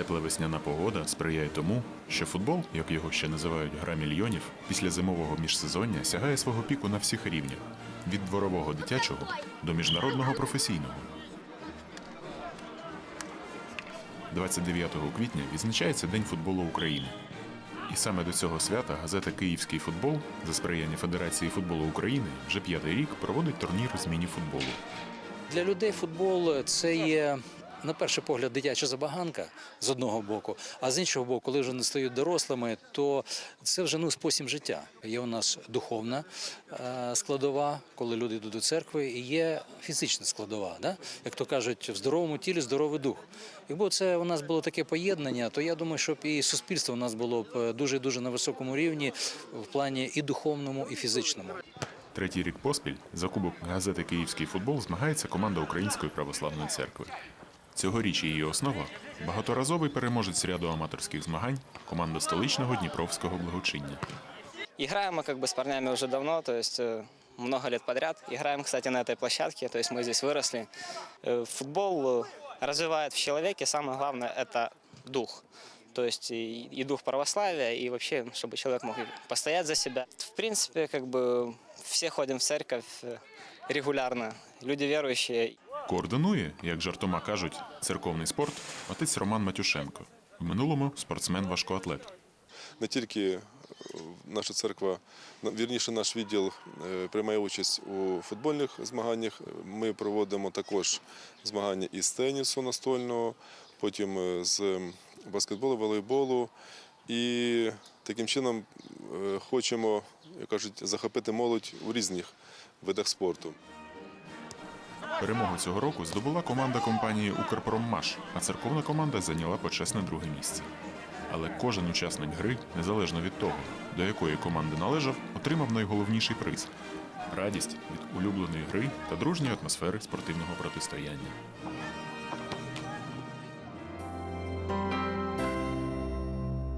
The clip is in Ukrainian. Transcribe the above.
Тепла весняна погода сприяє тому, що футбол, як його ще називають гра мільйонів, після зимового міжсезоння сягає свого піку на всіх рівнях від дворового дитячого до міжнародного професійного. 29 квітня відзначається День футболу України. І саме до цього свята газета Київський футбол за сприяння Федерації футболу України вже п'ятий рік проводить турнір з міні-футболу. Для людей футбол це є. На перший погляд, дитяча забаганка з одного боку, а з іншого боку, коли вже не стають дорослими, то це вже ну спосіб життя. Є у нас духовна е, складова, коли люди йдуть до церкви, і є фізична складова. Да? Як то кажуть, в здоровому тілі здоровий дух. Якби це у нас було таке поєднання, то я думаю, щоб і суспільство у нас було б дуже дуже на високому рівні в плані і духовному, і фізичному. Третій рік поспіль за кубок газети Київський футбол змагається команда Української православної церкви. Цьогоріч її основа багаторазовий переможець ряду аматорських змагань команда столичного Дніпровського благочиння. Играем мы как бы с парнями уже давно, то есть э, много лет подряд. Играем, кстати, на этой площадке, то есть мы здесь выросли. Э, Футбол э, развивает в человеке, самое главное, это дух. То есть и, и дух православия, и вообще, чтобы человек мог и постоять за себя. В принципе, как бы все ходим в церковь э, регулярно, люди верующие. Координує, як жартома кажуть, церковний спорт отець Роман Матюшенко. В минулому спортсмен-важкоатлет. не тільки е, наша церква, вірніше, наш відділ е, приймає участь у футбольних змаганнях. Ми проводимо також змагання із тенісу настольного, потім е, з баскетболу, волейболу. І таким чином хочемо, як кажуть, захопити молодь у різних видах спорту. Перемогу цього року здобула команда компанії Укрпроммаш, а церковна команда зайняла почесне друге місце. Але кожен учасник гри, незалежно від того, до якої команди належав, отримав найголовніший приз радість від улюбленої гри та дружньої атмосфери спортивного протистояння.